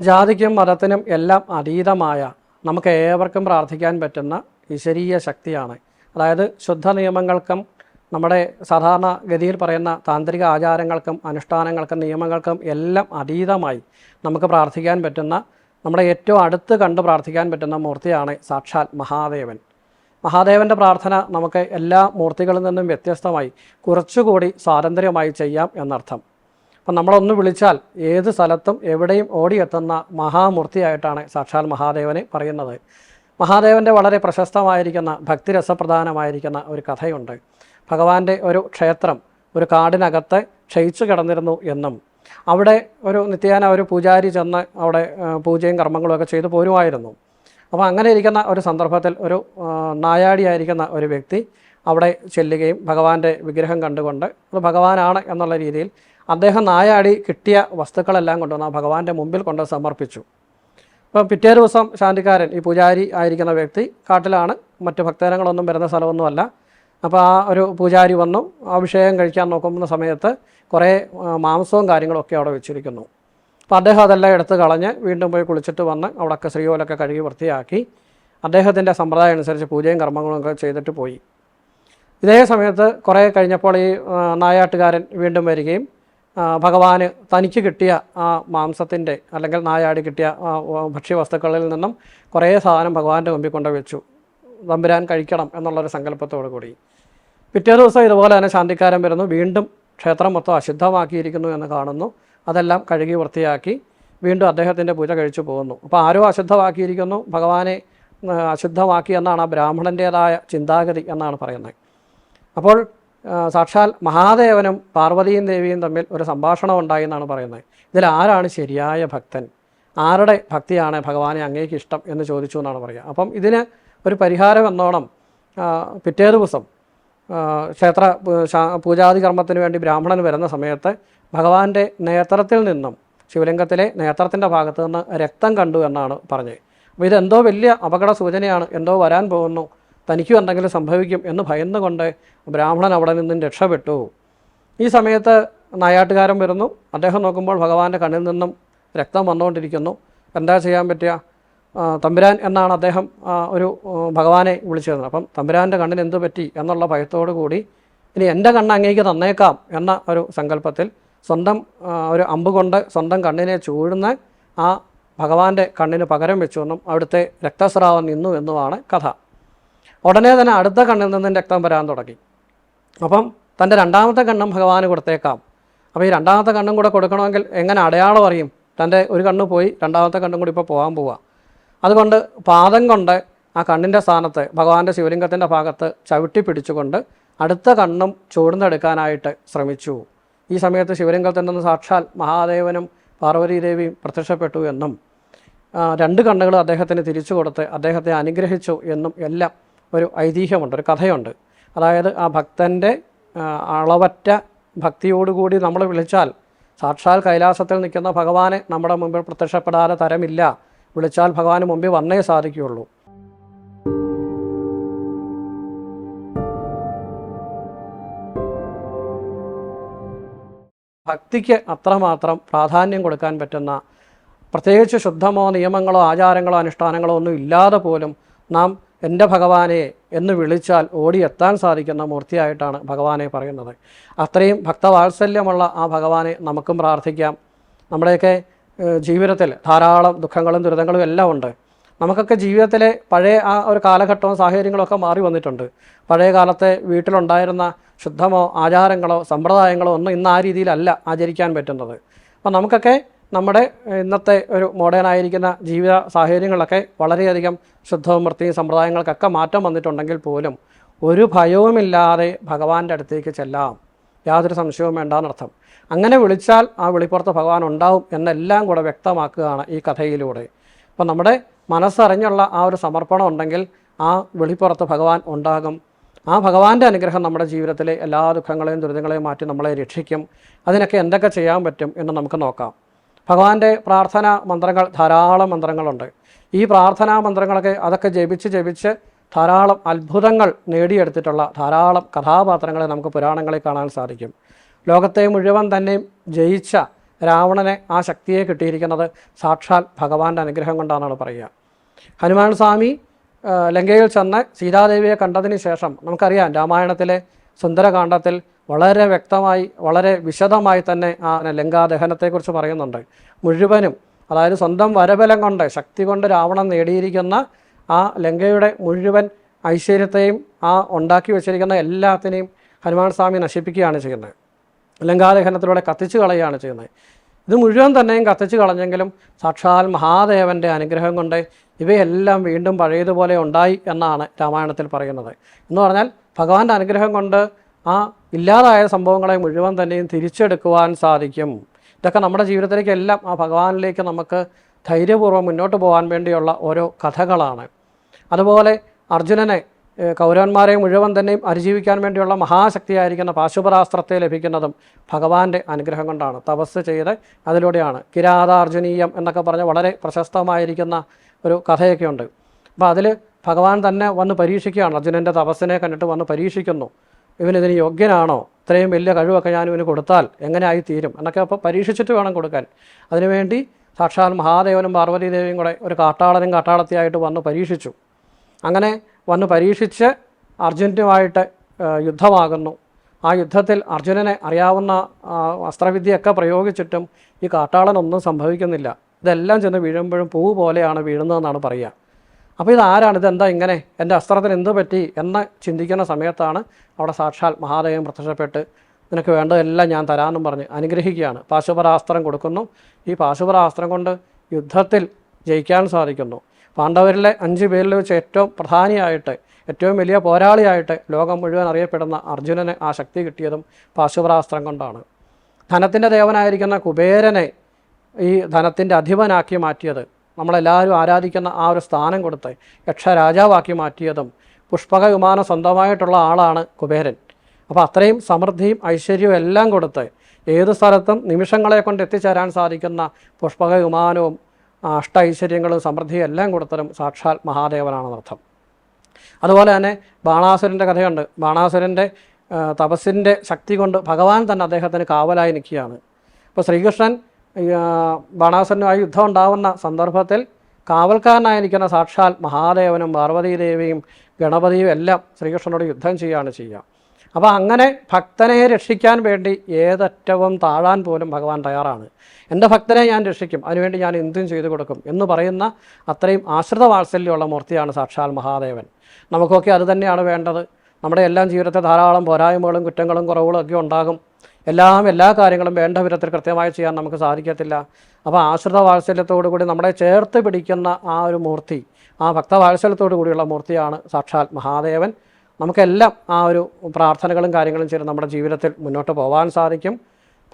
ജാതിക്കും മതത്തിനും എല്ലാം അതീതമായ നമുക്ക് ഏവർക്കും പ്രാർത്ഥിക്കാൻ പറ്റുന്ന ഈശ്വരീയ ശക്തിയാണ്. അതായത് ശുദ്ധ നിയമങ്ങൾക്കും നമ്മുടെ സാധാരണ ഗതിയിൽ പറയുന്ന താന്ത്രിക ആചാരങ്ങൾക്കും അനുഷ്ഠാനങ്ങൾക്കും നിയമങ്ങൾക്കും എല്ലാം അതീതമായി നമുക്ക് പ്രാർത്ഥിക്കാൻ പറ്റുന്ന നമ്മുടെ ഏറ്റവും അടുത്ത് കണ്ട് പ്രാർത്ഥിക്കാൻ പറ്റുന്ന മൂർത്തിയാണ് സാക്ഷാൽ മഹാദേവൻ. മഹാദേവന്റെ പ്രാർത്ഥന നമുക്ക് എല്ലാ മൂർത്തികളിൽ നിന്നും വ്യത്യസ്തമായി കുറച്ചുകൂടി സ്വാതന്ത്ര്യമായി ചെയ്യാം എന്നർത്ഥം. അപ്പം നമ്മളൊന്ന് വിളിച്ചാൽ ഏത് സ്ഥലത്തും എവിടെയും ഓടിയെത്തുന്ന മഹാമൂർത്തിയായിട്ടാണ് സാക്ഷാൽ മഹാദേവനെ പറയുന്നത്. മഹാദേവന്റെ വളരെ പ്രശസ്തമായിരിക്കുന്ന ഭക്തിരസപ്രധാനമായിരിക്കുന്ന ഒരു കഥയുണ്ട്. ഭഗവാന്റെ ഒരു ക്ഷേത്രം ഒരു കാടിനകത്ത് ക്ഷയിച്ചു കിടന്നിരുന്നു എന്നും അവിടെ ഒരു നിത്യേന ഒരു പൂജാരി ചെന്ന് അവിടെ പൂജയും കർമ്മങ്ങളും ഒക്കെ ചെയ്തു പോരുമായിരുന്നു. അപ്പോൾ അങ്ങനെ ഇരിക്കുന്ന ഒരു സന്ദർഭത്തിൽ ഒരു നായാടിയായിരിക്കുന്ന ഒരു വ്യക്തി അവിടെ ചെല്ലുകയും ഭഗവാന്റെ വിഗ്രഹം കണ്ടുകൊണ്ട് അത് ഭഗവാനാണ് എന്നുള്ള രീതിയിൽ അദ്ദേഹം നായാടി കിട്ടിയ വസ്തുക്കളെല്ലാം കൊണ്ടുവന്ന് ഭഗവാന്റെ മുമ്പിൽ കൊണ്ട് സമർപ്പിച്ചു. അപ്പോൾ പിറ്റേ ദിവസം ശാന്തിക്കാരൻ ഈ പൂജാരി ആയിരിക്കുന്ന വ്യക്തി കാട്ടിലാണ് മറ്റ് ഭക്തജനങ്ങളൊന്നും വരുന്ന സ്ഥലമൊന്നുമല്ല. അപ്പോൾ ആ ഒരു പൂജാരി വന്നു അഭിഷേകം കഴിക്കാൻ നോക്കുന്ന സമയത്ത് കുറേ മാംസവും കാര്യങ്ങളൊക്കെ അവിടെ വെച്ചിരിക്കുന്നു. അപ്പോൾ അദ്ദേഹം അതെല്ലാം എടുത്ത് കളഞ്ഞ് വീണ്ടും പോയി കുളിച്ചിട്ട് വന്ന് അവിടെയൊക്കെ ശ്രീകോലൊക്കെ കഴുകി വൃത്തിയാക്കി അദ്ദേഹത്തിന്റെ സമ്പ്രദായം അനുസരിച്ച് പൂജയും കർമ്മങ്ങളും ഒക്കെ ചെയ്തിട്ട് പോയി. ഇതേ സമയത്ത് കുറേ കഴിഞ്ഞപ്പോൾ ഈ നായാട്ടുകാരൻ വീണ്ടും വരികയും ഭഗവാന് തനിക്ക് കിട്ടിയ ആ മാംസത്തിന്റെ അല്ലെങ്കിൽ നായാടി കിട്ടിയ ആ ഭക്ഷ്യവസ്തുക്കളിൽ നിന്നും കുറേ സാധനം ഭഗവാന്റെ മുമ്പിൽ കൊണ്ട് വെച്ചു. തമ്പുരാൻ കഴിക്കണം എന്നുള്ളൊരു സങ്കല്പത്തോടു കൂടി. പിറ്റേ ദിവസം ഇതുപോലെ തന്നെ ശാന്തിക്കാരൻ വരുന്നു. വീണ്ടും ക്ഷേത്രം മൊത്തം അശുദ്ധമാക്കിയിരിക്കുന്നു എന്ന് കാണുന്നു. അതെല്ലാം കഴുകി വൃത്തിയാക്കി വീണ്ടും അദ്ദേഹത്തിന്റെ പൂജ കഴിച്ചു പോകുന്നു. അപ്പോൾ ആരോ അശുദ്ധമാക്കിയിരിക്കുന്നു. ഭഗവാനെ അശുദ്ധമാക്കി എന്നാണ് ആ ബ്രാഹ്മണന്റേതായ ചിന്താഗതി എന്നാണ് പറയുന്നത്. അപ്പോൾ സാക്ഷാൽ മഹാദേവനും പാർവതിയും ദേവിയും തമ്മിൽ ഒരു സംഭാഷണം ഉണ്ടായി എന്നാണ് പറയുന്നത്. ഇതിൽ ആരാണ് ശരിയായ ഭക്തൻ? ആരുടെ ഭക്തിയാണ് ഭഗവാനെ അങ്ങേക്ക് ഇഷ്ടം എന്ന് ചോദിച്ചു എന്നാണ് പറയുക. അപ്പം ഇതിന് ഒരു പരിഹാരം എന്നോണം പിറ്റേ ദിവസം ക്ഷേത്ര പൂജാതി കർമ്മത്തിന് വേണ്ടി ബ്രാഹ്മണൻ വരുന്ന സമയത്ത് ഭഗവാന്റെ നേത്രത്തിൽ നിന്നും ശിവലിംഗത്തിലെ നേത്രത്തിന്റെ ഭാഗത്തു നിന്ന് രക്തം കണ്ടു എന്നാണ് പറഞ്ഞത്. അപ്പോൾ ഇതെന്തോ വലിയ അപകട സൂചനയാണ്. എന്തോ വരാൻ പോകുന്നു. തനിക്കും എന്തെങ്കിലും സംഭവിക്കും എന്ന് ഭയന്നുകൊണ്ട് ബ്രാഹ്മണൻ അവിടെ നിന്നും രക്ഷപ്പെട്ടു. ഈ സമയത്ത് നായാട്ടുകാരൻ വരുന്നു. അദ്ദേഹം നോക്കുമ്പോൾ ഭഗവാന്റെ കണ്ണിൽ നിന്നും രക്തം വന്നുകൊണ്ടിരിക്കുന്നു. എന്താ ചെയ്യാൻ പറ്റുക? തമ്പുരാൻ എന്നാണ് അദ്ദേഹം ഒരു ഭഗവാനെ വിളിച്ചിരുന്നത്. അപ്പം തമ്പുരാന്റെ കണ്ണിന് എന്ത് പറ്റി എന്നുള്ള ഭയത്തോടു കൂടി ഇനി എന്റെ കണ്ണ് അങ്ങേക്ക് തന്നേക്കാം എന്ന ഒരു സങ്കല്പത്തിൽ സ്വന്തം ഒരു അമ്പ് കൊണ്ട് സ്വന്തം കണ്ണിനെ ചൂഴുന്ന ആ ഭഗവാന്റെ കണ്ണിന് പകരം വെച്ചുവെന്നും അവിടുത്തെ രക്തസ്രാവം നിന്നു എന്നുമാണ് കഥ. ഉടനെ തന്നെ അടുത്ത കണ്ണിൽ നിന്നും രക്തം വരാൻ തുടങ്ങി. അപ്പം തന്റെ രണ്ടാമത്തെ കണ്ണും ഭഗവാന് കൊടുത്തേക്കാം. അപ്പോൾ ഈ രണ്ടാമത്തെ കണ്ണും കൂടെ കൊടുക്കണമെങ്കിൽ എങ്ങനെ അടയാളം അറിയും? തന്റെ ഒരു കണ്ണ് പോയി രണ്ടാമത്തെ കണ്ണും കൂടി ഇപ്പോൾ പോകാൻ പോവുക അതുകൊണ്ട് പാദം കൊണ്ട് ആ കണ്ണിന്റെ സ്ഥാനത്ത് ഭഗവാന്റെ ശിവലിംഗത്തിന്റെ ഭാഗത്ത് ചവിട്ടി പിടിച്ചുകൊണ്ട് അടുത്ത കണ്ണും ചൂടുന്നെടുക്കാനായിട്ട് ശ്രമിച്ചു. ഈ സമയത്ത് ശിവലിംഗത്തിൽ നിന്ന് സാക്ഷാൽ മഹാദേവനും പാർവതീദേവിയും പ്രത്യക്ഷപ്പെട്ടു എന്നും രണ്ട് കണ്ണുകളും അദ്ദേഹത്തിന് തിരിച്ചു കൊടുത്ത് അദ്ദേഹത്തെ അനുഗ്രഹിച്ചു എന്നും എല്ലാം ഒരു ഐതിഹ്യമുണ്ട് ഒരു കഥയുണ്ട്. അതായത് ആ ഭക്തന്റെ അളവറ്റ ഭക്തിയോടുകൂടി നമ്മൾ വിളിച്ചാൽ സാക്ഷാൽ കൈലാസത്തിൽ നിൽക്കുന്ന ഭഗവാനെ നമ്മുടെ മുമ്പിൽ പ്രത്യക്ഷപ്പെടാതെ തരമില്ല. വിളിച്ചാൽ ഭഗവാന് മുമ്പിൽ വന്നേ സാധിക്കുകയുള്ളൂ. ഭക്തിക്ക് അത്രമാത്രം പ്രാധാന്യം കൊടുക്കാൻ പറ്റുന്ന പ്രത്യേകിച്ച് ശുദ്ധമോ നിയമങ്ങളോ ആചാരങ്ങളോ അനുഷ്ഠാനങ്ങളോ ഒന്നും ഇല്ലാതെ പോലും നാം എന്റെ ഭഗവാനെ എന്ന് വിളിച്ചാൽ ഓടിയെത്താൻ സാധിക്കുന്ന മൂർത്തിയായിട്ടാണ് ഭഗവാനെ പറയുന്നത്. അത്രയും ഭക്തവാത്സല്യമുള്ള ആ ഭഗവാനെ നമുക്കും പ്രാർത്ഥിക്കാം. നമ്മുടെയൊക്കെ ജീവിതത്തിൽ ധാരാളം ദുഃഖങ്ങളും ദുരിതങ്ങളും എല്ലാം ഉണ്ട്. നമുക്കൊക്കെ ജീവിതത്തിലെ പഴയ ആ ഒരു കാലഘട്ടവും സാഹചര്യങ്ങളും ഒക്കെ മാറി വന്നിട്ടുണ്ട്. പഴയ കാലത്തെ വീട്ടിലുണ്ടായിരുന്ന ശുദ്ധമോ ആചാരങ്ങളോ സമ്പ്രദായങ്ങളോ ഒന്നും ഇന്ന് ആ രീതിയിലല്ല ആചരിക്കാൻ പറ്റുന്നത്. അപ്പം നമുക്കൊക്കെ നമ്മുടെ ഇന്നത്തെ ഒരു മോഡേൺ ആയിരിക്കുന്ന ജീവിത സാഹചര്യങ്ങളൊക്കെ വളരെയധികം ശുദ്ധവും വൃത്തിയും സമ്പ്രദായങ്ങൾക്കൊക്കെ മാറ്റം വന്നിട്ടുണ്ടെങ്കിൽ പോലും ഒരു ഭയവുമില്ലാതെ ഭഗവാന്റെ അടുത്തേക്ക് ചെല്ലാം. യാതൊരു സംശയവും വേണ്ടാന്നർത്ഥം അങ്ങനെ വിളിച്ചാൽ ആ വിളിപ്പുറത്ത് ഭഗവാൻ ഉണ്ടാവും എന്നെല്ലാം കൂടെ വ്യക്തമാക്കുകയാണ് ഈ കഥയിലൂടെ. അപ്പം നമ്മുടെ മനസ്സറിഞ്ഞുള്ള ആ ഒരു സമർപ്പണം ഉണ്ടെങ്കിൽ ആ വെളിപ്പുറത്ത് ഭഗവാൻ ഉണ്ടാകും. ആ ഭഗവാന്റെ അനുഗ്രഹം നമ്മുടെ ജീവിതത്തിലെ എല്ലാ ദുഃഖങ്ങളെയും ദുരിതങ്ങളെയും മാറ്റി നമ്മളെ രക്ഷിക്കും. അതിനൊക്കെ എന്തൊക്കെ ചെയ്യാൻ പറ്റും എന്ന് നമുക്ക് നോക്കാം. ഭഗവാന്റെ പ്രാർത്ഥന മന്ത്രങ്ങൾ ധാരാളം മന്ത്രങ്ങളുണ്ട്. ഈ പ്രാർത്ഥനാ മന്ത്രങ്ങളൊക്കെ അതൊക്കെ ജപിച്ച് ജപിച്ച് ധാരാളം അത്ഭുതങ്ങൾ നേടിയെടുത്തിട്ടുള്ള ധാരാളം കഥാപാത്രങ്ങളെ നമുക്ക് പുരാണങ്ങളിൽ കാണാൻ സാധിക്കും. ലോകത്തെ മുഴുവൻ തന്നെയും ജയിച്ച രാവണനെ ആ ശക്തിയെ കിട്ടിയിരിക്കുന്നത് സാക്ഷാൽ ഭഗവാന്റെ അനുഗ്രഹം കൊണ്ടാണെന്നാണ് പറയുക. ഹനുമാൻ സ്വാമി ലങ്കയിൽ ചെന്ന് സീതാദേവിയെ കണ്ടതിന് ശേഷം നമുക്കറിയാം രാമായണത്തിലെ സുന്ദരകാന്ഡത്തിൽ വളരെ വ്യക്തമായി വളരെ വിശദമായി തന്നെ ആ ലങ്കാദഹനത്തെക്കുറിച്ച് പറയുന്നുണ്ട്. മുഴുവനും അതായത് സ്വന്തം വരബലം കൊണ്ട് ശക്തി കൊണ്ട് രാവണൻ നേടിയിരിക്കുന്ന ആ ലങ്കയുടെ മുഴുവൻ ഐശ്വര്യത്തെയും ആ ഉണ്ടാക്കി വെച്ചിരിക്കുന്ന എല്ലാത്തിനെയും ഹനുമാൻ സ്വാമി നശിപ്പിക്കുകയാണ് ചെയ്യുന്നത്. ലങ്കാദഹനത്തിലൂടെ കത്തിച്ചു കളയുകയാണ് ചെയ്യുന്നത്. ഇത് മുഴുവൻ തന്നെയും കത്തിച്ചു കളഞ്ഞെങ്കിലും സാക്ഷാൽ മഹാദേവന്റെ അനുഗ്രഹം കൊണ്ട് ഇവയെല്ലാം വീണ്ടും പഴയതുപോലെ ഉണ്ടായി എന്നാണ് രാമായണത്തിൽ പറയുന്നത്. എന്ന് പറഞ്ഞാൽ ഭഗവാന്റെ അനുഗ്രഹം കൊണ്ട് ആ ഇല്ലാതായ സംഭവങ്ങളെ മുഴുവൻ തന്നെയും തിരിച്ചെടുക്കുവാൻ സാധിക്കും. ഇതൊക്കെ നമ്മുടെ ജീവിതത്തിലേക്ക് എല്ലാം ആ ഭഗവാനിലേക്ക് നമുക്ക് ധൈര്യപൂർവം മുന്നോട്ട് പോകാൻ വേണ്ടിയുള്ള ഓരോ കഥകളാണ്. അതുപോലെ അർജുനനെ കൗരവന്മാരെ മുഴുവൻ തന്നെയും അതിജീവിക്കാൻ വേണ്ടിയുള്ള മഹാശക്തിയായിരിക്കുന്ന പാശുപരാസ്ത്രത്തെ ലഭിക്കുന്നതും ഭഗവാന്റെ അനുഗ്രഹം കൊണ്ടാണ്. തപസ് ചെയ്ത് അതിലൂടെയാണ്. കിരാതാർജുനീയം എന്നൊക്കെ പറഞ്ഞ് വളരെ പ്രശസ്തമായിരിക്കുന്ന ഒരു കഥയൊക്കെ ഉണ്ട് അപ്പോൾ അതിൽ ഭഗവാൻ തന്നെ വന്ന് പരീക്ഷിക്കുകയാണ്. അർജുനന്റെ തപസ്സിനെ കണ്ടിട്ട് വന്ന് പരീക്ഷിക്കുന്നു. ഇവനിതിന് യോഗ്യനാണോ? ഇത്രയും വലിയ കഴിവൊക്കെ ഞാൻ ഇവന് കൊടുത്താൽ എങ്ങനെ ആയി തീരും? എന്നൊക്കെ അപ്പോൾ പരീക്ഷിച്ചിട്ട് വേണം കൊടുക്കാൻ. അതിനുവേണ്ടി സാക്ഷാൽ മഹാദേവനും പാർവതീദേവിയും കൂടെ ഒരു കാട്ടാളനും കാട്ടാളത്തിയായിട്ട് വന്ന് പരീക്ഷിച്ചു. അങ്ങനെ വന്ന് പരീക്ഷിച്ച് അർജുനുമായിട്ട് യുദ്ധമാകുന്നു. ആ യുദ്ധത്തിൽ അർജുനനെ അറിയാവുന്ന അസ്ത്രവിദ്യയൊക്കെ പ്രയോഗിച്ചിട്ടും ഈ കാട്ടാളനൊന്നും സംഭവിക്കുന്നില്ല. ഇതെല്ലാം ചെന്ന് വീഴുമ്പോഴും പൂ പോലെയാണ് വീഴുന്നതെന്നാണ് പറയുക. അപ്പോൾ ഇതാരാണ്? ഇതെന്താ ഇങ്ങനെ? എന്റെ അസ്ത്രത്തിന് എന്ത് പറ്റി? എന്ന് ചിന്തിക്കുന്ന സമയത്താണ് അവിടെ സാക്ഷാൽ മഹാദേവൻ പ്രത്യക്ഷപ്പെട്ട് നിനക്ക് വേണ്ടതെല്ലാം ഞാൻ തരാമെന്നും പറഞ്ഞ് അനുഗ്രഹിക്കുകയാണ്. പാശുപരാസ്ത്രം കൊടുക്കുന്നു. ഈ പാശുപരാസ്ത്രം കൊണ്ട് യുദ്ധത്തിൽ ജയിക്കാൻ സാധിക്കുന്നു. പാണ്ഡവരിലെ അഞ്ച് പേരിൽ വെച്ച് ഏറ്റവും പ്രധാനിയായിട്ട് ഏറ്റവും വലിയ പോരാളിയായിട്ട് ലോകം മുഴുവൻ അറിയപ്പെടുന്ന അർജുനന് ആ ശക്തി കിട്ടിയതും പാശുപരാസ്ത്രം കൊണ്ടാണ്. ധനത്തിന്റെ ദേവനായിരിക്കുന്ന കുബേരനെ ഈ ധനത്തിന്റെ അധിപനാക്കി മാറ്റിയത് നമ്മളെല്ലാവരും ആരാധിക്കുന്ന ആ ഒരു സ്ഥാനം കൊടുത്ത് യക്ഷരാജാവാക്കി മാറ്റിയതും പുഷ്പക വിമാനം സ്വന്തമായിട്ടുള്ള ആളാണ് കുബേരൻ. അപ്പോൾ അത്രയും സമൃദ്ധിയും ഐശ്വര്യവും എല്ലാം കൊടുത്ത് ഏത് സ്ഥലത്തും നിമിഷങ്ങളെ കൊണ്ട് എത്തിച്ചേരാൻ സാധിക്കുന്ന പുഷ്പക വിമാനവും അഷ്ട ഐശ്വര്യങ്ങളും സമൃദ്ധിയും എല്ലാം കൊടുത്തതും സാക്ഷാൽ മഹാദേവനാണെന്നർത്ഥം അതുപോലെ തന്നെ ബാണാസുരന്റെ കഥയുണ്ട്. ബാണാസുരന്റെ തപസ്സിന്റെ ശക്തി കൊണ്ട് ഭഗവാൻ തന്നെ അദ്ദേഹത്തിന് കാവലായി നിൽക്കുകയാണ്. അപ്പോൾ ശ്രീകൃഷ്ണൻ ബാണാസുരനുമായി യുദ്ധം ഉണ്ടാവുന്ന സന്ദർഭത്തിൽ കാവൽക്കാരനായിരിക്കുന്ന സാക്ഷാൽ മഹാദേവനും പാർവതീദേവിയും ഗണപതിയും എല്ലാം ശ്രീകൃഷ്ണനോട് യുദ്ധം ചെയ്യുകയാണ് ചെയ്യുക. അപ്പോൾ അങ്ങനെ ഭക്തനെ രക്ഷിക്കാൻ വേണ്ടി ഏതറ്റവും താഴാൻ പോലും ഭഗവാൻ തയ്യാറാണ്. എന്റെ ഭക്തനെ ഞാൻ രക്ഷിക്കും അതിനുവേണ്ടി ഞാൻ എന്തും ചെയ്തു കൊടുക്കും എന്ന് പറയുന്ന അത്രയും ആശ്രിത വാത്സല്യമുള്ള മൂർത്തിയാണ് സാക്ഷാൽ മഹാദേവൻ. നമുക്കൊക്കെ അത് തന്നെയാണ് വേണ്ടത്. നമ്മുടെ എല്ലാം ജീവിതത്തെ ധാരാളം പോരായ്മകളും കുറ്റങ്ങളും കുറവുകളും ഒക്കെ ഉണ്ടാകും. എല്ലാം എല്ലാ കാര്യങ്ങളും വേണ്ട വിധത്തിൽ കൃത്യമായി ചെയ്യാൻ നമുക്ക് സാധിക്കത്തില്ല. അപ്പോൾ ആശ്രിത വാത്സല്യത്തോടു കൂടി നമ്മളെ ചേർത്ത് പിടിക്കുന്ന ആ ഒരു മൂർത്തി ആ ഭക്തവാത്സല്യത്തോടു കൂടിയുള്ള മൂർത്തിയാണ് സാക്ഷാൽ മഹാദേവൻ. നമുക്കെല്ലാം ആ ഒരു പ്രാർത്ഥനകളും കാര്യങ്ങളും ചെയ്ത് നമ്മുടെ ജീവിതത്തിൽ മുന്നോട്ട് പോകാൻ സാധിക്കും.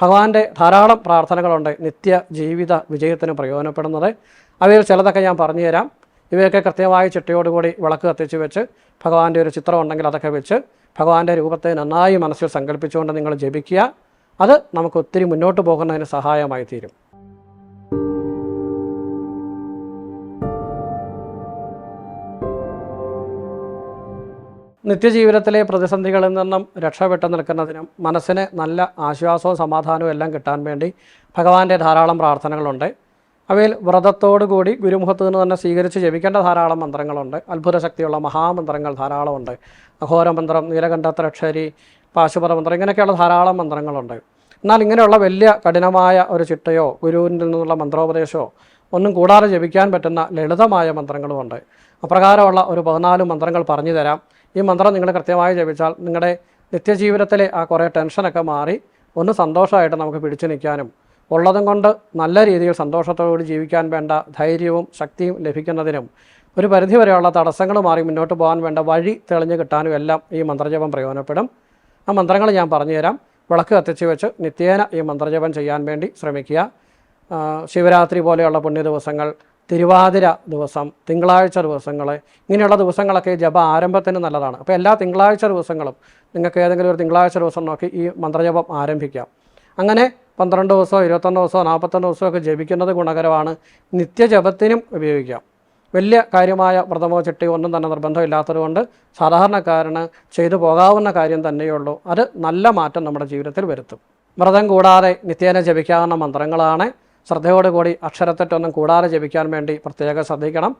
ഭഗവാന്റെ ധാരാളം പ്രാർത്ഥനകളുണ്ട് നിത്യ ജീവിത വിജയത്തിന് പ്രയോജനപ്പെടുന്നത്. അവയിൽ ചിലതൊക്കെ ഞാൻ പറഞ്ഞു തരാം. ഇവയൊക്കെ കൃത്യമായ ചിട്ടയോടുകൂടി വിളക്ക് കത്തിച്ച് വെച്ച് ഭഗവാന്റെ ഒരു ചിത്രം ഉണ്ടെങ്കിൽ അതൊക്കെ വെച്ച് ഭഗവാന്റെ രൂപത്തെ നന്നായി മനസ്സിൽ സങ്കല്പിച്ചുകൊണ്ട് നിങ്ങൾ ജപിക്കുക. അത് നമുക്ക് ഒത്തിരി മുന്നോട്ട് പോകുന്നതിന് സഹായമായി തീരും. നിത്യജീവിതത്തിലെ പ്രതിസന്ധികളിൽ നിന്നും രക്ഷപ്പെട്ടു നിൽക്കുന്നതിനും മനസ്സിന് നല്ല ആശ്വാസവും സമാധാനവും എല്ലാം കിട്ടാൻ വേണ്ടി ഭഗവാന്റെ ധാരാളം പ്രാർത്ഥനകളുണ്ട്. അവയിൽ വ്രതത്തോടുകൂടി ഗുരുമുഖത്ത് നിന്ന് തന്നെ സ്വീകരിച്ച് ജപിക്കേണ്ട ധാരാളം മന്ത്രങ്ങളുണ്ട്. അത്ഭുത ശക്തിയുള്ള മഹാമന്ത്രങ്ങൾ ധാരാളമുണ്ട്. അഘോരമന്ത്രം നീലകണ്ഠത്രക്ഷരി പാശുപത മന്ത്രം ഇങ്ങനെയൊക്കെയുള്ള ധാരാളം മന്ത്രങ്ങളുണ്ട്. എന്നാൽ ഇങ്ങനെയുള്ള വലിയ കഠിനമായ ഒരു ചിട്ടയോ ഗുരുവിൽ നിന്നുള്ള മന്ത്രോപദേശമോ ഒന്നും കൂടാതെ ജപിക്കാൻ പറ്റുന്ന ലളിതമായ മന്ത്രങ്ങളുമുണ്ട്. അപ്രകാരമുള്ള ഒരു പതിനാല് മന്ത്രങ്ങൾ പറഞ്ഞു തരാം. ഈ മന്ത്രം നിങ്ങൾ കൃത്യമായി ജപിച്ചാൽ നിങ്ങളുടെ നിത്യജീവിതത്തിലെ ആ കുറേ ടെൻഷനൊക്കെ മാറി ഒന്ന് സന്തോഷമായിട്ട് നമുക്ക് പിടിച്ചു നിൽക്കാനും ഉള്ളതും കൊണ്ട് നല്ല രീതിയിൽ സന്തോഷത്തോടുകൂടി ജീവിക്കാൻ വേണ്ട ധൈര്യവും ശക്തിയും ലഭിക്കുന്നതിനും ഒരു പരിധിവരെയുള്ള തടസ്സങ്ങൾ മാറി മുന്നോട്ട് പോകാൻ വേണ്ട വഴി തെളിഞ്ഞു കിട്ടാനും എല്ലാം ഈ മന്ത്രജപം പ്രയോജനപ്പെടും. ആ മന്ത്രങ്ങൾ ഞാൻ പറഞ്ഞുതരാം. വിളക്ക് കത്തിച്ച് വെച്ച് നിത്യേന ഈ മന്ത്രജപം ചെയ്യാൻ വേണ്ടി ശ്രമിക്കുക. ശിവരാത്രി പോലെയുള്ള പുണ്യ ദിവസങ്ങൾ തിരുവാതിര ദിവസം തിങ്കളാഴ്ച ദിവസങ്ങൾ ഇങ്ങനെയുള്ള ദിവസങ്ങളൊക്കെ ജപ ആരംഭത്തിന് നല്ലതാണ്. അപ്പോൾ എല്ലാ തിങ്കളാഴ്ച ദിവസങ്ങളും നിങ്ങൾക്ക് ഏതെങ്കിലും ഒരു തിങ്കളാഴ്ച ദിവസം നോക്കി ഈ മന്ത്രജപം ആരംഭിക്കാം. അങ്ങനെ പന്ത്രണ്ട് ദിവസമോ ഇരുപത്തൊന്ന് ദിവസമോ നാൽപ്പത്തൊന്ന് ദിവസമോ ഒക്കെ ജപിക്കുന്നത് ഗുണകരമാണ്. നിത്യജപത്തിനും ഉപയോഗിക്കാം. വലിയ കാര്യമായ വ്രതമോ ചിട്ടയോ ഒന്നും തന്നെ നിർബന്ധമില്ലാത്തതുകൊണ്ട് സാധാരണക്കാരന് ചെയ്തു പോകാവുന്ന കാര്യം തന്നെയുള്ളൂ അത് നല്ല മാറ്റം നമ്മുടെ ജീവിതത്തിൽ വരുത്തും. വ്രതം കൂടാതെ നിത്യേന ജപിക്കാവുന്ന മന്ത്രങ്ങളാണ്. ശ്രദ്ധയോടുകൂടി അക്ഷരത്തെറ്റൊന്നും കൂടാതെ ജപിക്കാൻ വേണ്ടി പ്രത്യേകം ശ്രദ്ധിക്കണം.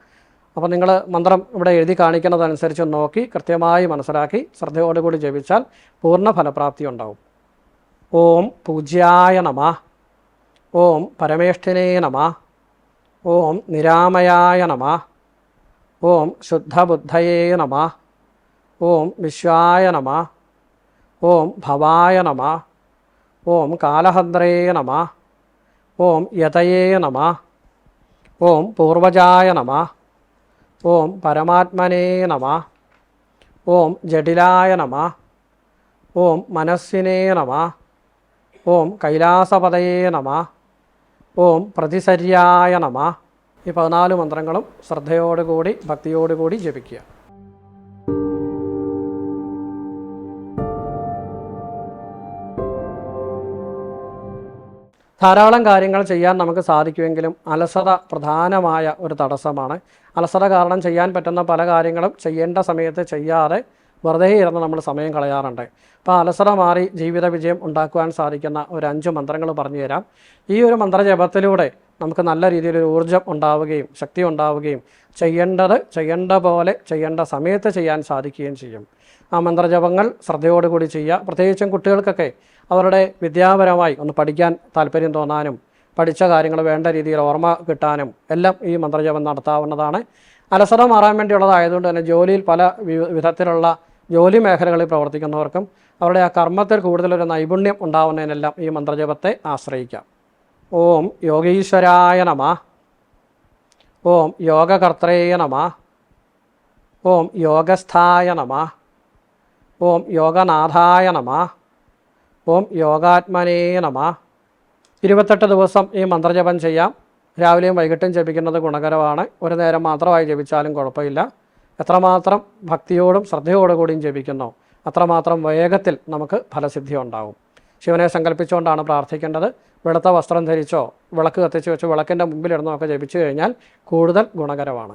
അപ്പോൾ നിങ്ങൾ മന്ത്രം ഇവിടെ എഴുതി കാണിക്കുന്നതനുസരിച്ച് നോക്കി കൃത്യമായി മനസ്സിലാക്കി ശ്രദ്ധയോടുകൂടി ജപിച്ചാൽ പൂർണ ഫലപ്രാപ്തി ഉണ്ടാവും. ഓം പൂജ്യായ നമ. ഓം പരമേഷ്ഠിനേ നമ. ഓം നിരാമയായ നമ ഓം ശുദ്ധബുദ്ധയേ നമ ഓം വിശ്വായ നമ ഓം ഭവായ നമ ഓം കാലഹന്ദ്രേ നമ ഓം യതയേ നമ ഓം പൂർവജായ നമ ഓം പരമാത്മനേ നമ ഓം ജഡിലായ നമ ഓം മനസ്സിനേ നമ ഓം കൈലാസപതയേ നമ ഓം പ്രതിസര്യായ നമ. ഈ പതിനാല് മന്ത്രങ്ങളും ശ്രദ്ധയോടുകൂടി ഭക്തിയോടുകൂടി ജപിക്കുക. ധാരാളം കാര്യങ്ങൾ ചെയ്യാൻ നമുക്ക് സാധിക്കുമെങ്കിലും അലസത പ്രധാനമായ ഒരു തടസ്സമാണ്. അലസത കാരണം ചെയ്യാൻ പറ്റുന്ന പല കാര്യങ്ങളും ചെയ്യേണ്ട സമയത്ത് ചെയ്യാതെ വെറുതെ ഇരുന്ന് നമ്മൾ സമയം കളയാറുണ്ട്. അപ്പോൾ അലസത മാറി ജീവിത വിജയം ഉണ്ടാക്കുവാൻ സാധിക്കുന്ന ഒരു അഞ്ച് മന്ത്രങ്ങൾ പറഞ്ഞു തരാം. ഈ ഒരു മന്ത്രജപത്തിലൂടെ നമുക്ക് നല്ല രീതിയിൽ ഒരു ഊർജം ഉണ്ടാവുകയും ശക്തി ഉണ്ടാവുകയും ചെയ്യേണ്ടത് ചെയ്യേണ്ട പോലെ ചെയ്യേണ്ട സമയത്ത് ചെയ്യാൻ സാധിക്കുകയും ചെയ്യും. ആ മന്ത്രജപങ്ങൾ ശ്രദ്ധയോടുകൂടി ചെയ്യുക. പ്രത്യേകിച്ചും കുട്ടികൾക്കൊക്കെ അവരുടെ വിദ്യാപരമായി ഒന്ന് പഠിക്കാൻ താല്പര്യം തോന്നാനും പഠിച്ച കാര്യങ്ങൾ വേണ്ട രീതിയിൽ ഓർമ്മ കിട്ടാനും എല്ലാം ഈ മന്ത്രജപം നടത്താവുന്നതാണ്. അലസത മാറാൻ വേണ്ടിയുള്ളതായതുകൊണ്ട് തന്നെ ജോലിയിൽ പല വിധത്തിലുള്ള ജോലി മേഖലകളിൽ പ്രവർത്തിക്കുന്നവർക്കും അവരുടെ ആ കർമ്മത്തിൽ കൂടുതലൊരു നൈപുണ്യം ഉണ്ടാവുന്നതിനെല്ലാം ഈ മന്ത്രജപത്തെ ആശ്രയിക്കാം. ഓം യോഗീശ്വരായ നമ. ഓം യോഗകർത്രേ നമ. ഓം യോഗസ്ഥായ നമ. ഓം യോഗനാഥായ നമ. ഓം യോഗാത്മനേ നമ. ഇരുപത്തെട്ട് ദിവസം ഈ മന്ത്രജപം ചെയ്യാം. രാവിലെയും വൈകിട്ടും ജപിക്കുന്നത് ഗുണകരമാണ്. ഒരു നേരം മാത്രമായി ജപിച്ചാലും കുഴപ്പമില്ല. എത്രമാത്രം ഭക്തിയോടും ശ്രദ്ധയോടുകൂടിയും ജപിക്കുന്നോ അത്രമാത്രം വേഗത്തിൽ നമുക്ക് ഫലസിദ്ധി ഉണ്ടാവും. ശിവനെ സങ്കല്പിച്ചുകൊണ്ടാണ് പ്രാർത്ഥിക്കേണ്ടത്. വെളുത്ത വസ്ത്രം ധരിച്ചോ വിളക്ക് കത്തിച്ച് വെച്ചോ വിളക്കിന്റെ മുമ്പിലിരുന്നോ ഒക്കെ ജപിച്ചു കഴിഞ്ഞാൽ കൂടുതൽ ഗുണകരമാണ്.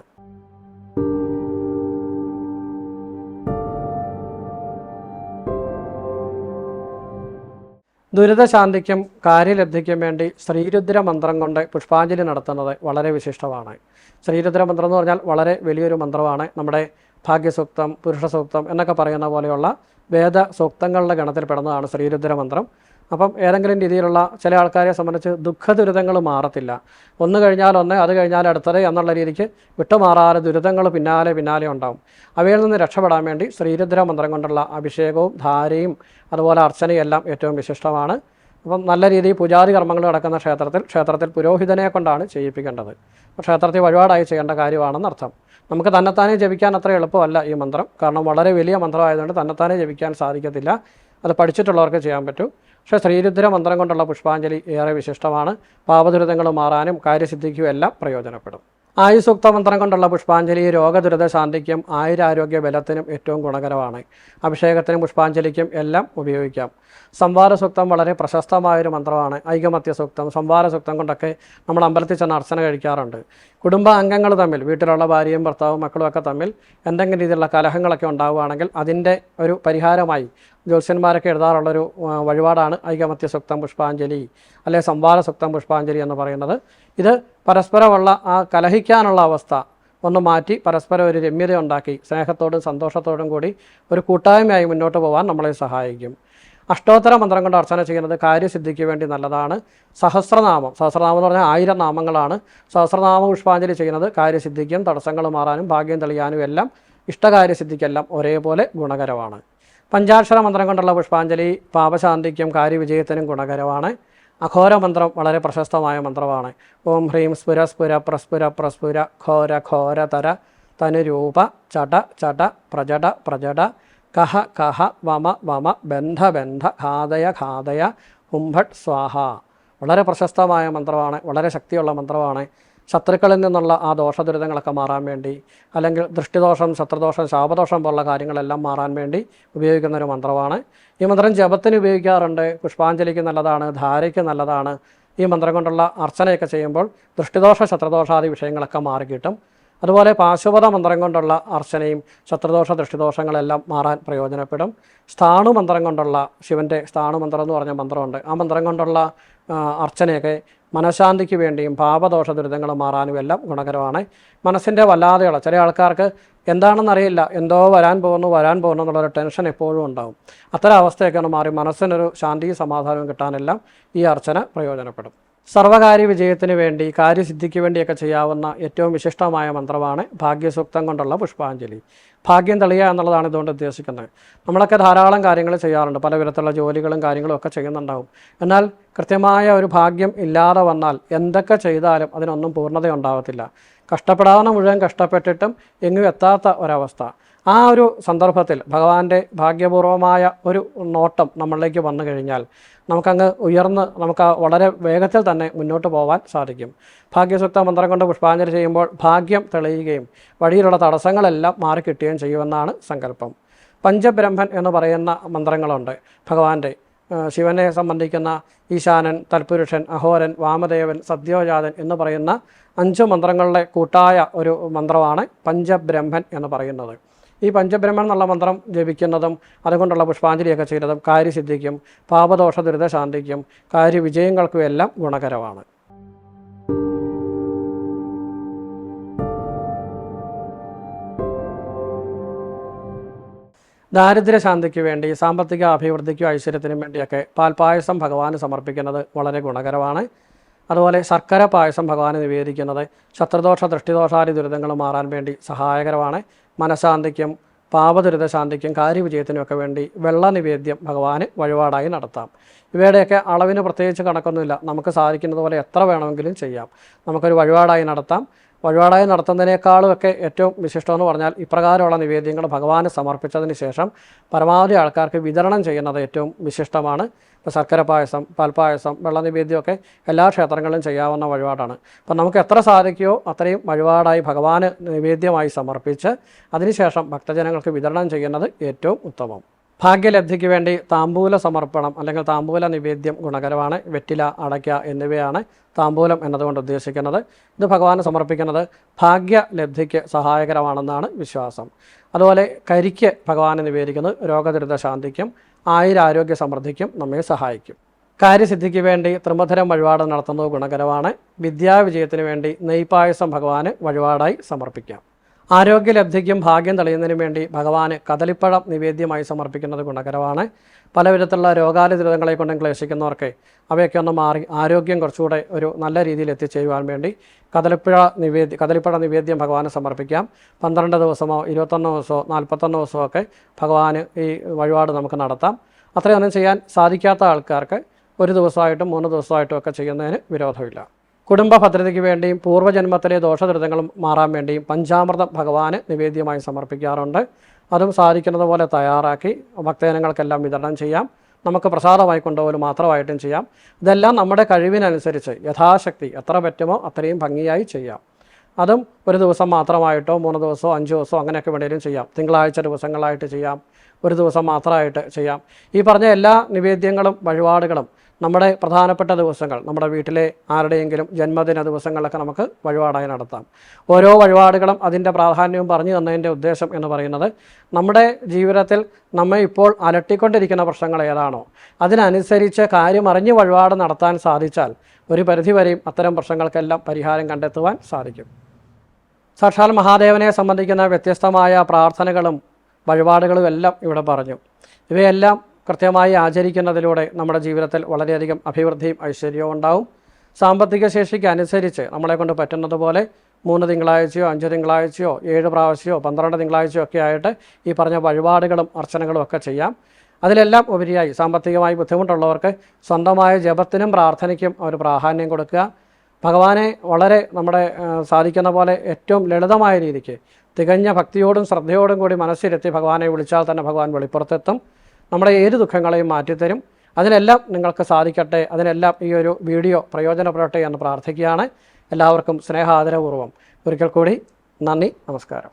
ദുരിതശാന്തിക്കും കാര്യലബ്ധിക്കും വേണ്ടി ശ്രീരുദ്ര മന്ത്രം കൊണ്ട് പുഷ്പാഞ്ജലി നടത്തുന്നത് വളരെ വിശിഷ്ടമാണ്. ശ്രീരുദ്ര മന്ത്രം എന്ന് പറഞ്ഞാൽ വളരെ വലിയൊരു മന്ത്രമാണ്. നമ്മുടെ ഭാഗ്യസൂക്തം പുരുഷസൂക്തം എന്നൊക്കെ പറയുന്ന പോലെയുള്ള വേദ സൂക്തങ്ങളുടെ ഗണത്തിൽപ്പെടുന്നതാണ് ശ്രീരുദ്ര മന്ത്രം. അപ്പം ഏതെങ്കിലും രീതിയിലുള്ള ചില ആൾക്കാരെ സംബന്ധിച്ച് ദുഃഖ ദുരിതങ്ങൾ മാറത്തില്ല. ഒന്ന് കഴിഞ്ഞാൽ ഒന്ന് അത് കഴിഞ്ഞാൽ അടുത്തത് എന്നുള്ള രീതിക്ക് വിട്ടുമാറാതെ ദുരിതങ്ങൾ പിന്നാലെ പിന്നാലെ ഉണ്ടാവും. അവയിൽ നിന്ന് രക്ഷപ്പെടാൻ വേണ്ടി ശ്രീരുദ്ര മന്ത്രം കൊണ്ടുള്ള അഭിഷേകവും ധാരയും അതുപോലെ അർച്ചനയും എല്ലാം ഏറ്റവും വിശിഷ്ടമാണ്. അപ്പം നല്ല രീതിയിൽ പൂജാതി കർമ്മങ്ങൾ നടക്കുന്ന ക്ഷേത്രത്തിൽ ക്ഷേത്രത്തിൽ പുരോഹിതനെ കൊണ്ടാണ് ചെയ്യിപ്പിക്കേണ്ടത്. ക്ഷേത്രത്തിൽ വഴിപാടായി ചെയ്യേണ്ട കാര്യമാണെന്ന് അർത്ഥം. നമുക്ക് തന്നെത്താനെ ജപിക്കാൻ അത്ര എളുപ്പമല്ല ഈ മന്ത്രം. കാരണം വളരെ വലിയ മന്ത്രമായതുകൊണ്ട് തന്നെത്താനെ ജപിക്കാൻ സാധിക്കത്തില്ല. അത് പഠിച്ചിട്ടുള്ളവർക്ക് ചെയ്യാൻ പറ്റും. പക്ഷേ ശ്രീരുദ്ര മന്ത്രം കൊണ്ടുള്ള പുഷ്പാഞ്ജലി ഏറെ വിശിഷ്ടമാണ്. പാപദുരിതങ്ങൾ മാറാനും കാര്യസിദ്ധിക്കും എല്ലാം പ്രയോജനപ്പെടും. ആയുസൂക്ത മന്ത്രം കൊണ്ടുള്ള പുഷ്പാഞ്ജലി രോഗദുരിത ശാന്തിക്കും ആയുരാരോഗ്യ ബലത്തിനും ഏറ്റവും ഗുണകരമാണ്. അഭിഷേകത്തിനും പുഷ്പാഞ്ജലിക്കും എല്ലാം ഉപയോഗിക്കാം. സംവാര സൂക്തം വളരെ പ്രശസ്തമായൊരു മന്ത്രമാണ്. ഐകമത്യ സൂക്തം സംവാര സൂക്തം കൊണ്ടൊക്കെ നമ്മൾ അമ്പലത്തിൽ ചെന്ന് അർച്ചന കഴിക്കാറുണ്ട്. കുടുംബ അംഗങ്ങൾ തമ്മിൽ വീട്ടിലുള്ള ഭാര്യയും ഭർത്താവും മക്കളും ഒക്കെ തമ്മിൽ എന്തെങ്കിലും രീതിയിലുള്ള കലഹങ്ങളൊക്കെ ഉണ്ടാവുകയാണെങ്കിൽ അതിന്റെ ഒരു പരിഹാരമായി ജ്യോത്സ്യന്മാരൊക്കെ എഴുതാറുള്ളൊരു വഴിപാടാണ് ഐകമത്യ സൂക്തം പുഷ്പാഞ്ജലി അല്ലെങ്കിൽ സംവാര സൂക്തം പുഷ്പാഞ്ജലി എന്ന് പറയുന്നത്. ഇത് പരസ്പരമുള്ള ആ കലഹിക്കാനുള്ള അവസ്ഥ ഒന്ന് മാറ്റി പരസ്പരം ഒരു രമ്യത ഉണ്ടാക്കി സ്നേഹത്തോടും സന്തോഷത്തോടും കൂടി ഒരു കൂട്ടായ്മയായി മുന്നോട്ട് പോകാൻ നമ്മളെ സഹായിക്കും. അഷ്ടോത്തര മന്ത്രം കൊണ്ട് അർച്ചന ചെയ്യുന്നത് കാര്യസിദ്ധിക്ക് വേണ്ടി നല്ലതാണ്. സഹസ്രനാമം സഹസ്രനാമം എന്ന് പറഞ്ഞാൽ ആയിരം നാമങ്ങളാണ്. സഹസ്രനാമ പുഷ്പാഞ്ജലി ചെയ്യുന്നത് കാര്യസിദ്ധിക്കും തടസ്സങ്ങൾ മാറാനും ഭാഗ്യം തെളിയാനും എല്ലാം ഇഷ്ടകാര്യസിദ്ധിക്കെല്ലാം ഒരേപോലെ ഗുണകരമാണ്. പഞ്ചാക്ഷര മന്ത്രം കൊണ്ടുള്ള പുഷ്പാഞ്ജലി പാപശാന്തിക്കും കാര്യവിജയത്തിനും ഗുണകരമാണ്. അഘോര മന്ത്രം വളരെ പ്രശസ്തമായ മന്ത്രമാണ്. ഓം ഹ്രീം സ്ഫുര സ്ഫുര പ്രസ്ഫുര പ്രസ്ഫുര ഘോര ഘോര തര തനുരൂപ ചട ചട പ്രജട പ്രജട കഹ കഹ വമ വമ ബന്ധ ബന്ധ ഘാതയ ഘാതയ ഹുംഭട്ട് സ്വാഹ. വളരെ പ്രശസ്തമായ മന്ത്രമാണ്. വളരെ ശക്തിയുള്ള മന്ത്രമാണ്. ശത്രുക്കളിൽ നിന്നുള്ള ആ ദോഷദുരിതങ്ങളൊക്കെ മാറാൻ വേണ്ടി അല്ലെങ്കിൽ ദൃഷ്ടിദോഷം ശത്രുദോഷം ശാപദോഷം പോലുള്ള കാര്യങ്ങളെല്ലാം മാറാൻ വേണ്ടി ഉപയോഗിക്കുന്ന ഒരു മന്ത്രമാണ്. ഈ മന്ത്രം ജപത്തിന് ഉപയോഗിക്കാറുണ്ട്. പുഷ്പാഞ്ജലിക്ക് നല്ലതാണ് ധാരയ്ക്ക് നല്ലതാണ്. ഈ മന്ത്രം കൊണ്ടുള്ള അർച്ചനയൊക്കെ ചെയ്യുമ്പോൾ ദൃഷ്ടിദോഷ ശത്രുദോഷാദി വിഷയങ്ങളൊക്കെ മാറിക്കിട്ടും അതുപോലെ പാശുപത മന്ത്രം കൊണ്ടുള്ള അർച്ചനയും ശത്രുദോഷ ദൃഷ്ടിദോഷങ്ങളെല്ലാം മാറാൻ പ്രയോജനപ്പെടും. സ്ഥാണു മന്ത്രം കൊണ്ടുള്ള ശിവന്റെ സ്ഥാണു മന്ത്രം എന്ന് പറഞ്ഞ മന്ത്രമുണ്ട്. ആ മന്ത്രം കൊണ്ടുള്ള അർച്ചനയൊക്കെ മനഃശാന്തിക്ക് വേണ്ടിയും പാപദോഷ ദുരിതങ്ങൾ മാറാനും എല്ലാം ഗുണകരമാണ്. മനസ്സിന്റെ വല്ലാതെയുള്ള ചില ആൾക്കാർക്ക് എന്താണെന്നറിയില്ല എന്തോ വരാൻ പോകുന്നു വരാൻ പോകുന്നു എന്നുള്ളൊരു ടെൻഷൻ എപ്പോഴും ഉണ്ടാകും അത്തരം അവസ്ഥയൊക്കെ ഒന്ന് മാറി മനസ്സിനൊരു ശാന്തിയും സമാധാനവും കിട്ടാനെല്ലാം ഈ അർച്ചന പ്രയോജനപ്പെടും. സർവകാര്യ വിജയത്തിന് വേണ്ടി കാര്യസിദ്ധിക്ക് വേണ്ടിയൊക്കെ ചെയ്യാവുന്ന ഏറ്റവും വിശിഷ്ടമായ മന്ത്രമാണ് ഭാഗ്യസൂക്തം കൊണ്ടുള്ള പുഷ്പാഞ്ജലി. ഭാഗ്യം തെളിയുക എന്നുള്ളതാണ് ഇതുകൊണ്ട് ഉദ്ദേശിക്കുന്നത്. നമ്മളൊക്കെ ധാരാളം കാര്യങ്ങൾ ചെയ്യാറുണ്ട്. പല വിധത്തിലുള്ള ജോലികളും കാര്യങ്ങളും ഒക്കെ ചെയ്യുന്നുണ്ടാവും. എന്നാൽ കൃത്യമായ ഒരു ഭാഗ്യം ഇല്ലാതെ വന്നാൽ എന്തൊക്കെ ചെയ്താലും അതിനൊന്നും പൂർണത കഷ്ടപ്പെടാതെ മുഴുവൻ കഷ്ടപ്പെട്ടിട്ടും എങ്ങും എത്താത്ത ഒരവസ്ഥ. ആ ഒരു സന്ദർഭത്തിൽ ഭഗവാന്റെ ഭാഗ്യപൂർവമായ ഒരു നോട്ടം നമ്മളിലേക്ക് വന്നു കഴിഞ്ഞാൽ നമുക്കങ്ങ് ഉയർന്ന് നമുക്ക് വളരെ വേഗത്തിൽ തന്നെ മുന്നോട്ട് പോകാൻ സാധിക്കും. ഭാഗ്യസുക്ത മന്ത്രം കൊണ്ട് പുഷ്പാഞ്ജലി ചെയ്യുമ്പോൾ ഭാഗ്യം തെളിയുകയും വഴിയിലുള്ള തടസ്സങ്ങളെല്ലാം മാറിക്കിട്ടുകയും ചെയ്യുമെന്നാണ് സങ്കല്പം. പഞ്ചബ്രഹ്മൻ എന്ന് പറയുന്ന മന്ത്രങ്ങളുണ്ട്. ഭഗവാന്റെ ശിവനെ സംബന്ധിക്കുന്ന ഈശാനൻ തൽപുരുഷൻ അഹോരൻ വാമദേവൻ സദ്യോജാതൻ എന്ന് പറയുന്ന അഞ്ച് മന്ത്രങ്ങളുടെ കൂട്ടായ ഒരു മന്ത്രമാണ് പഞ്ചബ്രഹ്മൻ എന്ന് പറയുന്നത്. ഈ പഞ്ചബ്രഹ്മൻ എന്നുള്ള മന്ത്രം ജപിക്കുന്നതും അതുകൊണ്ടുള്ള പുഷ്പാഞ്ജലിയൊക്കെ ചെയ്യുന്നതും കാര്യസിദ്ധിക്കും പാപദോഷ ദുരിതശാന്തിക്കും കാര്യവിജയങ്ങൾക്കും എല്ലാം ഗുണകരമാണ്. ദാരിദ്ര്യശാന്തിക്ക് വേണ്ടി സാമ്പത്തിക അഭിവൃദ്ധിക്കും ഐശ്വര്യത്തിനും വേണ്ടിയൊക്കെ പാൽപായസം ഭഗവാന് സമർപ്പിക്കുന്നത് വളരെ ഗുണകരമാണ്. അതുപോലെ ശർക്കര പായസം ഭഗവാന് നിവേദിക്കുന്നത് ശത്രുദോഷ ദൃഷ്ടിദോഷാദി ദുരിതങ്ങൾ മാറാൻ വേണ്ടി സഹായകരമാണ്. മനഃശാന്തിക്കും പാപദുരിത ശാന്തിക്കും കാര്യവിജയത്തിനുമൊക്കെ വേണ്ടി വെള്ള നിവേദ്യം ഭഗവാന് വഴിപാടായി നടത്താം. ഇവയുടെയൊക്കെ അളവിന് പ്രത്യേകിച്ച് കണക്കൊന്നുമില്ല. നമുക്ക് സാധിക്കുന്നത് പോലെ എത്ര വേണമെങ്കിലും ചെയ്യാം. നമുക്കൊരു വഴിപാടായി നടത്താം. വഴിപാടായി നടത്തുന്നതിനേക്കാളും ഒക്കെ ഏറ്റവും വിശിഷ്ടമെന്ന് പറഞ്ഞാൽ ഇപ്രകാരമുള്ള നിവേദ്യങ്ങൾ ഭഗവാന് സമർപ്പിച്ചതിന് ശേഷം പരമാവധി ആൾക്കാർക്ക് വിതരണം ചെയ്യുന്നത് ഏറ്റവും വിശിഷ്ടമാണ്. ഇപ്പോൾ ശർക്കര പായസം പാൽപ്പായസം വെള്ളനിവേദ്യമൊക്കെ എല്ലാ ക്ഷേത്രങ്ങളിലും ചെയ്യാവുന്ന വഴിപാടാണ്. അപ്പം നമുക്ക് എത്ര സാധിക്കുമോ അത്രയും വഴിപാടായി ഭഗവാന് നിവേദ്യമായി സമർപ്പിച്ച് അതിനുശേഷം ഭക്തജനങ്ങൾക്ക് വിതരണം ചെയ്യുന്നത് ഏറ്റവും ഉത്തമം. ഭാഗ്യലബ്ധിക്ക് വേണ്ടി താമ്പൂല സമർപ്പണം അല്ലെങ്കിൽ താമ്പൂല നിവേദ്യം ഗുണകരമാണ് വെറ്റില അടയ്ക്ക എന്നിവയാണ് താമ്പൂലം എന്നതുകൊണ്ട് ഉദ്ദേശിക്കുന്നത്. ഇത് ഭഗവാന് സമർപ്പിക്കുന്നത് ഭാഗ്യലബ്ധിക്ക് സഹായകരമാണെന്നാണ് വിശ്വാസം. അതുപോലെ കരിക്ക് ഭഗവാനെ നിവേദിക്കുന്നത് രോഗദുരിത ശാന്തിക്കും ആയുരാരോഗ്യ സമൃദ്ധിക്കും നമ്മെ സഹായിക്കും. കാര്യസിദ്ധിക്ക് വേണ്ടി ത്രിമധുരം വഴിപാട് നടത്തുന്നത് ഗുണകരമാണ്. വിദ്യാവിജയത്തിന് വേണ്ടി നെയ്പായസം ഭഗവാന് വഴിപാടായി സമർപ്പിക്കാം. ആരോഗ്യലബ്ധിക്കും ഭാഗ്യം തെളിയുന്നതിനും വേണ്ടി ഭഗവാന് കദളിപ്പഴം നിവേദ്യമായി സമർപ്പിക്കുന്നത് ഗുണകരമാണ്. പലവിധത്തിലുള്ള വിധത്തിലുള്ള രോഗാല കൊണ്ടും ക്ലേശിക്കുന്നവർക്ക് അവയൊക്കെ ഒന്ന് മാറി ആരോഗ്യം കുറച്ചുകൂടെ ഒരു നല്ല രീതിയിൽ എത്തിച്ചേരുവാൻ വേണ്ടി കദളിപ്പഴ നിവേദ്യ കദളിപ്പഴ നിവേദ്യം ഭഗവാന് സമർപ്പിക്കാം. പന്ത്രണ്ട് ദിവസമോ ഇരുപത്തൊന്ന് ദിവസമോ നാൽപ്പത്തൊന്ന് ദിവസമോ ഒക്കെ ഭഗവാന് ഈ വഴിപാട് നമുക്ക് നടത്താം. അത്രയൊന്നും ചെയ്യാൻ സാധിക്കാത്ത ആൾക്കാർക്ക് ഒരു ദിവസമായിട്ടും മൂന്ന് ദിവസമായിട്ടും ഒക്കെ ചെയ്യുന്നതിന് വിരോധമില്ല. കുടുംബ ഭദ്രതയ്ക്ക് വേണ്ടിയും പൂർവജന്മത്തിലെ ദോഷദുരിതങ്ങളും മാറാൻ വേണ്ടിയും പഞ്ചാമൃതം ഭഗവാന് നിവേദ്യമായി സമർപ്പിക്കാറുണ്ട്. അതും സാധിക്കുന്നത് പോലെ തയ്യാറാക്കി ഭക്തജനങ്ങൾക്കെല്ലാം വിതരണം ചെയ്യാം. നമുക്ക് പ്രസാദമായി കൊണ്ടുപോലും മാത്രമായിട്ടും ചെയ്യാം. ഇതെല്ലാം നമ്മുടെ കഴിവിനനുസരിച്ച് യഥാശക്തി എത്ര പറ്റുമോ അത്രയും ഭംഗിയായി ചെയ്യാം. അതും ഒരു ദിവസം മാത്രമായിട്ടോ മൂന്ന് ദിവസമോ അഞ്ച് ദിവസമോ അങ്ങനെയൊക്കെ വേണേലും ചെയ്യാം. തിങ്കളാഴ്ച ദിവസങ്ങളായിട്ട് ചെയ്യാം. ഒരു ദിവസം മാത്രമായിട്ട് ചെയ്യാം. ഈ പറഞ്ഞ എല്ലാ നിവേദ്യങ്ങളും വഴിപാടുകളും നമ്മുടെ പ്രധാനപ്പെട്ട ദിവസങ്ങൾ നമ്മുടെ വീട്ടിലെ ആരുടെയെങ്കിലും ജന്മദിന ദിവസങ്ങളൊക്കെ നമുക്ക് വഴിപാടായി നടത്താം. ഓരോ വഴിപാടുകളും അതിന്റെ പ്രാധാന്യവും പറഞ്ഞു തന്നതിന്റെ ഉദ്ദേശം എന്ന് പറയുന്നത് നമ്മുടെ ജീവിതത്തിൽ നമ്മെ ഇപ്പോൾ അലട്ടിക്കൊണ്ടിരിക്കുന്ന പ്രശ്നങ്ങൾ ഏതാണോ അതിനനുസരിച്ച് കാര്യം അറിഞ്ഞ് വഴിപാട് നടത്താൻ സാധിച്ചാൽ ഒരു പരിധിവരെയും അത്തരം പ്രശ്നങ്ങൾക്കെല്ലാം പരിഹാരം കണ്ടെത്തുവാൻ സാധിക്കും. സാക്ഷാൽ മഹാദേവനെ സംബന്ധിക്കുന്ന വ്യത്യസ്തമായ പ്രാർത്ഥനകളും വഴിപാടുകളും എല്ലാം ഇവിടെ പറഞ്ഞു. ഇവയെല്ലാം കൃത്യമായി ആചരിക്കുന്നതിലൂടെ നമ്മുടെ ജീവിതത്തിൽ വളരെയധികം അഭിവൃദ്ധിയും ഐശ്വര്യവും ഉണ്ടാവും. സാമ്പത്തിക ശേഷിക്ക് അനുസരിച്ച് നമ്മളെ കൊണ്ട് പറ്റുന്നത് മൂന്ന് തിങ്കളാഴ്ചയോ അഞ്ച് തിങ്കളാഴ്ചയോ ഏഴ് പ്രാവശ്യമോ പന്ത്രണ്ട് തിങ്കളാഴ്ചയോ ഒക്കെ ആയിട്ട് ഈ പറഞ്ഞ വഴിപാടുകളും അർച്ചനകളും ഒക്കെ ചെയ്യാം. അതിലെല്ലാം ഉപരിയായി സാമ്പത്തികമായി ബുദ്ധിമുട്ടുള്ളവർക്ക് സ്വന്തമായ ജപത്തിനും പ്രാർത്ഥനയ്ക്കും അവർ പ്രാധാന്യം കൊടുക്കുക. ഭഗവാനെ വളരെ നമ്മുടെ സാധിക്കുന്ന പോലെ ഏറ്റവും ലളിതമായ രീതിക്ക് തികഞ്ഞ ഭക്തിയോടും ശ്രദ്ധയോടും കൂടി മനസ്സിരുത്തി ഭഗവാനെ വിളിച്ചാൽ തന്നെ ഭഗവാൻ വെളിപ്പുറത്തെത്തും. നമ്മുടെ ഏത് ദുഃഖങ്ങളെയും മാറ്റിത്തരും. അതിനെല്ലാം നിങ്ങൾക്ക് സാധിക്കട്ടെ. അതിനെല്ലാം ഈ ഒരു വീഡിയോ പ്രയോജനപ്പെടട്ടെ എന്ന് പ്രാർത്ഥിക്കുകയാണ്. എല്ലാവർക്കും സ്നേഹാദരപൂർവം. ഒരിക്കൽ കൂടി നന്ദി നമസ്കാരം.